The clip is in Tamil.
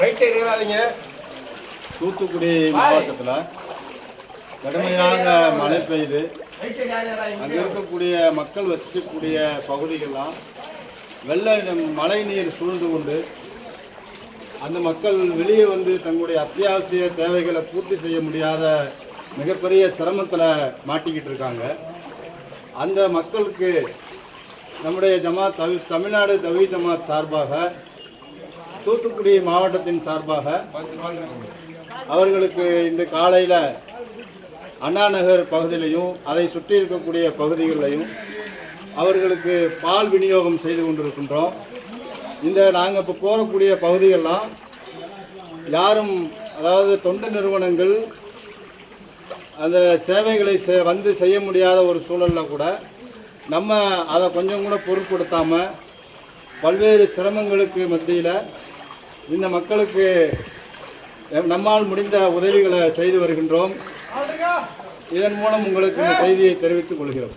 Right side ஏறாதீங்க. தூத்துக்குடி மாவட்டத்தில் கடுமையாக மழை பெய்யுது. அங்கே இருக்கக்கூடிய மக்கள் வசிக்கக்கூடிய பகுதிகள்லாம் வெள்ள மழை நீர் சூழ்ந்து கொண்டு அந்த மக்கள் வெளியே வந்து தங்களுடைய அத்தியாவசிய தேவைகளை பூர்த்தி செய்ய முடியாத மிகப்பெரிய சிரமத்தில் மாட்டிக்கிட்டு இருக்காங்க. அந்த மக்களுக்கு நம்முடைய ஜமாத் தமிழ் தமிழ்நாடு தவி ஜமாத் சார்பாக தூத்துக்குடி மாவட்டத்தின் சார்பாக அவர்களுக்கு இன்று காலையில் அண்ணா நகர் பகுதியிலையும் அதை சுற்றி இருக்கக்கூடிய பகுதிகளிலையும் அவர்களுக்கு பால் விநியோகம் செய்து கொண்டிருக்கின்றோம். இந்த நாங்கள் இப்போ போகக்கூடிய பகுதிகள்லாம் யாரும் அதாவது தொண்டு நிறுவனங்கள் அந்த சேவைகளை செ வந்து செய்ய முடியாத ஒரு சூழலில் கூட நம்ம அதை கொஞ்சம் கூட பொருட்படுத்தாமல் பல்வேறு சிரமங்களுக்கு மத்தியில் இந்த மக்களுக்கு நம்மால் முடிந்த உதவிகளை செய்து வருகின்றோம். இதன் மூலம் உங்களுக்கு இந்த செய்தியை தெரிவித்துக் கொள்கிறோம்.